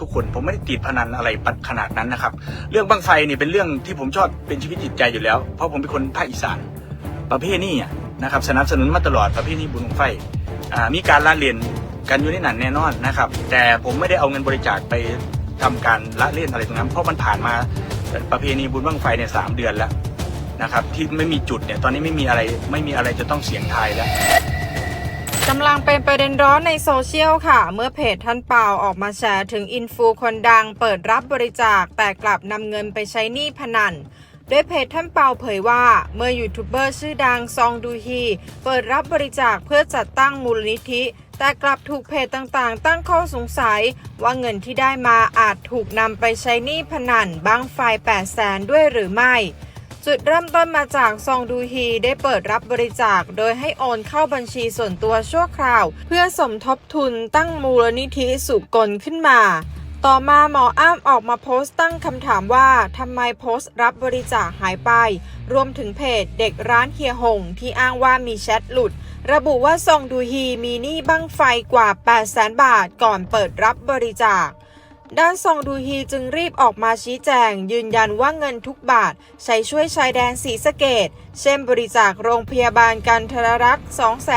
ทุกคนผมไม่ได้ติดพนันอะไรปัดขนาดนั้นนะครับ เรื่องบังไฟนี่เป็นเรื่องที่ผมชอบเป็นชีวิตจิตใจอยู่แล้ว เพราะผมเป็นคนภาคอีสานประเภทนี้นะครับสนับสนุนมาตลอดประเภทนี้บุญบังไฟมีการละเลียนกันอยู่ในนั้นแน่นอนนะครับ แต่ผมไม่ได้เอาเงินบริจาคไปทำการละเล่นอะไรตรงนั้น เพราะมันผ่านมาประเพณีบุญบังไฟเนี่ยสามเดือนแล้วนะครับที่ไม่มีจุดเนี่ยตอนนี้ไม่มีอะไรไม่มีอะไรจะต้องเสียงทายแล้ว กำลังเป็นประเด็นร้อนในโซเชียลค่ะ เมื่อเพจท่านเปาออกมาแชร์ถึงอินฟูคนดังเปิดรับบริจาคแต่กลับนำเงินไปใช้หนี้พนันโดยเพจท่านเปาเผยว่าเมื่อยูทูบเบอร์ชื่อดังซองดูฮีเปิดรับบริจาคเพื่อจัดตั้งมูลนิธิ แต่กลับถูกเพจต่างๆ ตั้งข้อสงสัย ว่าเงินที่ได้มาอาจถูกนำไปใช้หนี้พนันบ้างไฟ8แสนด้วยหรือไม่ จุดเริ่มต้นมาจากซองดูฮีได้เปิดรับบริจาค โดยให้โอนเข้าบัญชีส่วนตัวชั่วคราว เพื่อสมทบทุนตั้งมูลนิธิสุกลขึ้นมา ต่อมาหมออ้ามออกมาโพสต์ตั้งคำถามว่าทำไมโพสต์รับบริจาคหายไป รวมถึงเพจเด็กร้านเฮียหง ที่อ้างว่ามีแชทหลุด ระบุว่าซองดูฮีมีหนี้บั้งไฟกว่า 8 0 0 0 0 0 บาทก่อนเปิดรับบริจาค ด้านซองดูฮีจึงรีบออกมาชี้แจง ยืนยันว่าเงินทุกบาท ใช้ช่วยชายแดนสีสะเกตเช่นบริจาคโรงพยาบาลกันทรรักษ์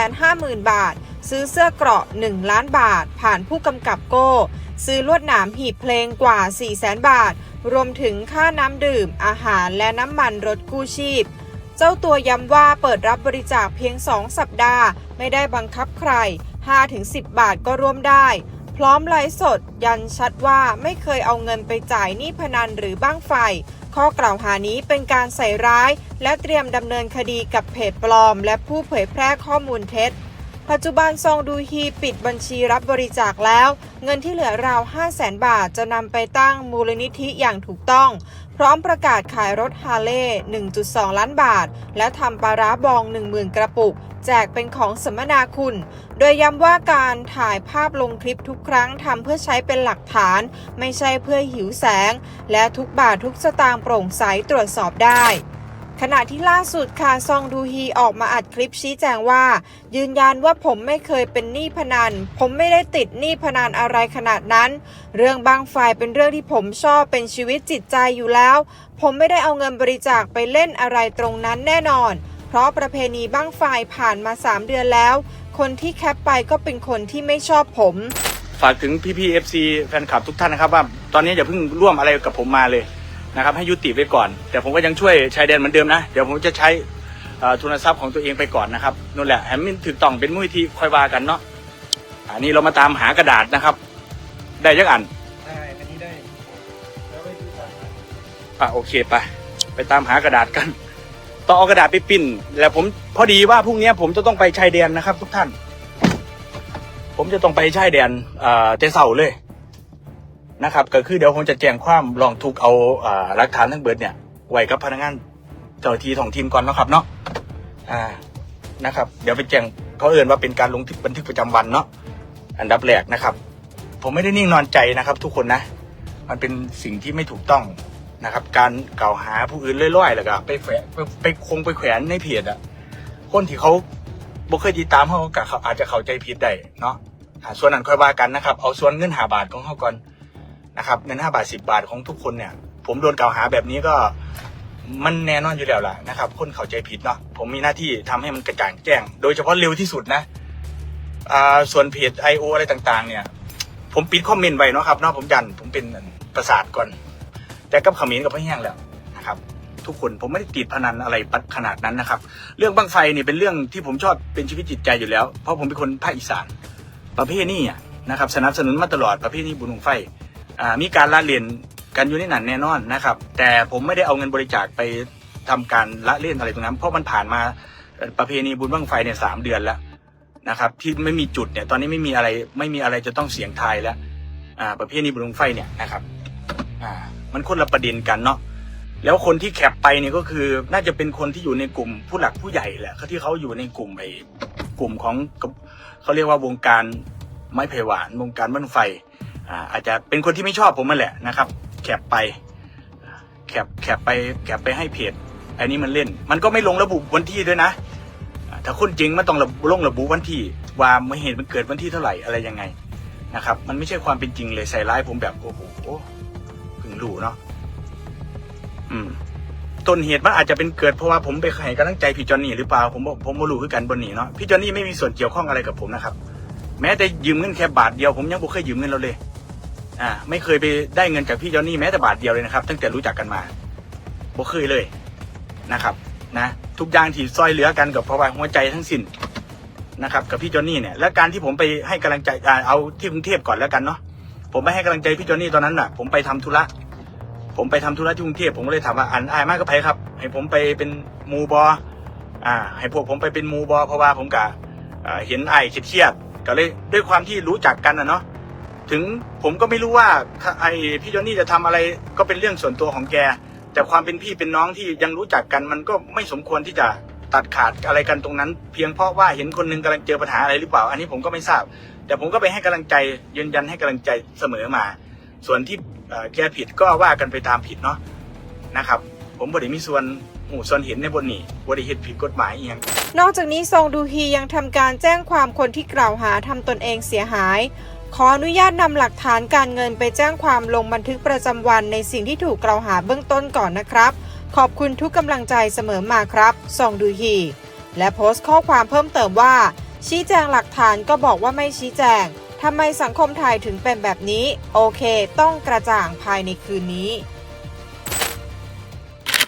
250,000 บาท ซื้อเสื้อเกราะ 1 ล้านบาท ผ่านผู้กำกับโก้ ซื้อลวดหนามหีบเพลงกว่า 400,000 บาท รวมถึงค่าน้ำดื่ม อาหารและน้ำมันรถกู้ชีพ เจ้าตัวย้ำว่าเปิดรับบริจาคเพียง 2 สัปดาห์ ไม่ได้บังคับใคร 5-10 บาทก็ร่วมได้ พร้อมไลฟ์สด ยันชัดว่าไม่เคยเอาเงินไปจ่ายหนี้พนันหรือบ้างไฟ ข้อกล่าวหานี้เป็นการใส่ร้าย และเตรียมดำเนินคดีกับเพจปลอม และผู้เผยแพร่ข้อมูลเท็จ ปัจจุบันซองดูฮีปิดบัญชีรับบริจาคแล้ว เงินที่เหลือราว 5 0 0แสนบาทจะนำไปตั้งมูลนิธิอย่างถูกต้อง พร้อมประกาศขายรถฮาร์เลย์ 1.2 ล้านบาท และทำปลาร้าบอง 10,000 กระปุก แจกเป็นของสมนาคุณ โดยย้ำว่าการถ่ายภาพลงคลิปทุกครั้งทำเพื่อใช้เป็นหลักฐาน ไม่ใช่เพื่อหิวแสง และทุกบาททุกสตางค์โปร่งใสตรวจสอบได้ ขณะที่ล่าสุดค่ะซองดูฮีออกมาอัดคลิปชี้แจงว่า ยืนยันว่าผมไม่เคยเป็นหนี้พนัน ผมไม่ได้ติดหนี้พนันอะไรขนาดนั้น เรื่องบางไฟเป็นเรื่องที่ผมชอบเป็นชีวิตจิตใจอยู่แล้ว ผมไม่ได้เอาเงินบริจาคไปเล่นอะไรตรงนั้นแน่นอน เพราะประเพณีบ้างไฟผ่านมา 3 เดือนแล้ว คนที่แคปไปก็เป็นคนที่ไม่ชอบผม ฝากถึงพี่พีเอฟซีแฟนคลับทุกท่านนะครับว่าตอนนี้อย่าเพิ่งร่วมอะไรกับผมมาเลย นะครับให้ยุติไว้ก่อน แต่ผมก็ยังช่วยชายแดนเหมือนเดิมนะ เดี๋ยวผมจะใช้ทุนทรัพย์ของตัวเองไปก่อนนะครับนั่นแหละแหมนถือต้องเป็นมุ้ยที่คอยว่ากันเนาะอันนี้เรามาตามหากระดาษนะครับ ได้ยักอันได้อันนี้ได้แล้วไปดูกันอะโอเคไปไปตามหากระดาษกันต้องเอากระดาษไปปิ้นแล้วผมพอดีว่าพรุ่งนี้ผมจะต้องไปชายแดนนะครับ ทุกท่าน ผมจะต้องไปชายแดนเอ่อเจเสาเลย นะครับก็คือเดี๋ยวผมจะแจ้งความลองทุกเอาหลักฐานทั้งเบิดเนี่ยไว้กับพนักงานเจ้าที่ของทีมก่อนนะครับเนาะอ่านะครับ เดี๋ยวไปแจ้งเขาเอื่นว่าเป็นการลงบันทึกประจำวันเนาะอันดับแรกนะครับ ผมไม่ได้นิ่งนอนใจนะครับ ทุกคนนะ มันเป็นสิ่งที่ไม่ถูกต้องนะครับ การกล่าวหาผู้อื่นเล่อยๆแล้วก็ไปแฝงไปไปคงไปแขวนในเพจอะคนที่เขาบ่เคยติดตามเขาก็อาจจะเข้าใจผิดได้เนาะอ่าส่วนนั้นค่อยว่ากันนะครับ เอาส่วนเงินหาบาทของเขาก่อน นะครับเงินห้าบาทสิบาทของทุกคนเนี่ย ผมโดนกล่าวหาแบบนี้ก็มันแน่นอนอยู่แล้วล่ะนะครับ คนเข้าใจผิดเนาะผมมีหน้าที่ทำให้มันกระจ่างแจ้ง โดยเฉพาะเร็วที่สุดนะอ่าส่วนเพจ I.O. อะไรต่างๆ เนี่ย ผมปิดคอมเมนต์ไว้เนาะครับเนาะผมยันผมเป็นประสาทก่อน แต่กับขมิ้นกับพะแห้งแล้วนะครับ ทุกคนผมไม่ได้ติดพนันอะไรปัดขนาดนั้นนะครับ เรื่องบังไฟนี่เป็นเรื่องที่ผมชอบเป็นชีวิตจิตใจอยู่แล้ว เพราะผมเป็นคนภาคอีสาน ประเภทนี้นะครับสนับสนุนมาตลอดประเภทนี้บุญบังไฟ มีการละเลียนกันอยู่ในนั้นแน่นอนนะครับ แต่ผมไม่ได้เอาเงินบริจาคไปทำการละเล่นอะไรตรงนั้น เพราะมันผ่านมาประเพณีบุญบังไฟเนี่ยสามเดือนแล้วนะครับ ที่ไม่มีจุดเนี่ยตอนนี้ไม่มีอะไรไม่มีอะไรจะต้องเสียงทายแล้วอ่าประเภทนี้บุญบังไฟเนี่ยนะครับอ่ามันคนละประเด็นกันเนาะแล้วคนที่แคปไปเนี่ยก็คือน่าจะเป็นคนที่อยู่ในกลุ่มผู้หลักผู้ใหญ่แหละเขาที่เขาอยู่ในกลุ่มไอ้กลุ่มของเขาเรียกว่าวงการไม้ไผ่หวานวงการบ้านไฟ อาจจะเป็นคนที่ไม่ชอบผมมาแหละนะครับ แคปไปแคปแคปไปแคปไปให้เพจอันนี้มันเล่น มันก็ไม่ลงระบุวันที่ด้วยนะ ถ้าคนจริงมันต้องระบุลงระบุวันที่ว่าเมื่อเหตุมันเกิดวันที่เท่าไหร่อะไรยังไงนะครับ มันไม่ใช่ความเป็นจริงเลยใส่ร้ายผมแบบโอ้โหเพิ่งรู้เนาะอืมต้นเหตุมันอาจจะเป็นเกิดเพราะว่าผมไปให้กำลังใจพี่จอนนี่หรือเปล่าผมบอกผมไม่รู้คือกันบนนี้เนาะพี่จอนนี่ไม่มีส่วนเกี่ยวข้องอะไรกับผมนะครับ แม้แต่ยืมเงินแค่บาทเดียวผมยังไม่เคยยืมเงินเราเลย อ่าไม่เคยไปได้เงินจากพี่จอนนี่แม้แต่บาทเดียวเลยนะครับ ตั้งแต่รู้จักกันมาบ่เคยเลยนะครับนะทุกอย่างที่ซอยเหลือกันกับเพราะว่าหัวใจทั้งสิ้นนะครับกับพี่จอนนี่เนี่ยและการที่ผมไปให้กำลังใจอเอาที่กรุงเทพก่อนแล้วกันเนาะผมไปให้กำลังใจพี่จอนนี่ตอนนั้นน่ะ ผมไปทำธุระผมไปทำธุระที่กรุงเทพผมก็เลยถามว่าอันอายมากก็ไปครับ ให้ผมไปเป็นมูบออ่า ให้พวกผมไปเป็นมูบอเพราะว่าผมกะเห็นไอ้ายเครียดก็เลยด้วยความที่รู้จักกันนะเนาะ ถึงผมก็ไม่รู้ว่าไอพี่จนนี่จะทำอะไรก็เป็นเรื่องส่วนตัวของแก แต่ความเป็นพี่เป็นน้องที่ยังรู้จักกันมันก็ไม่สมควรที่จะตัดขาดอะไรกันตรงนั้น เพียงเพราะว่าเห็นคนหนึงกำลังเจอปัญหาอะไรหรือเปล่า อันนี้ผมก็ไม่ทราบ แต่ผมก็ไปให้กำลังใจยืนยันให้กำลังใจเสมอมา ส่วนที่แกผิดก็ว่ากันไปตามผิดเนาะนะครับ ผมบริมีส่วนหูส่วนเห็นในบนนี้บริเหตุผิดกฎหมายอีกอย่างนอกจากนี้ซองดูฮียังทำการแจ้งความคนที่กล่าวหาทำตนเองเสียหาย ขออนุญาตนำหลักฐานการเงินไปแจ้งความลงบันทึกประจำวันในสิ่งที่ถูกกล่าวหาเบื้องต้นก่อนนะครับ ขอบคุณทุกกำลังใจเสมอมาครับซองดูฮีและโพสต์ข้อความเพิ่มเติมว่า ชี้แจงหลักฐานก็บอกว่าไม่ชี้แจงทำไมสังคมไทยถึงเป็นแบบนี้ โอเค ต้องกระจ่างภายในคืนนี้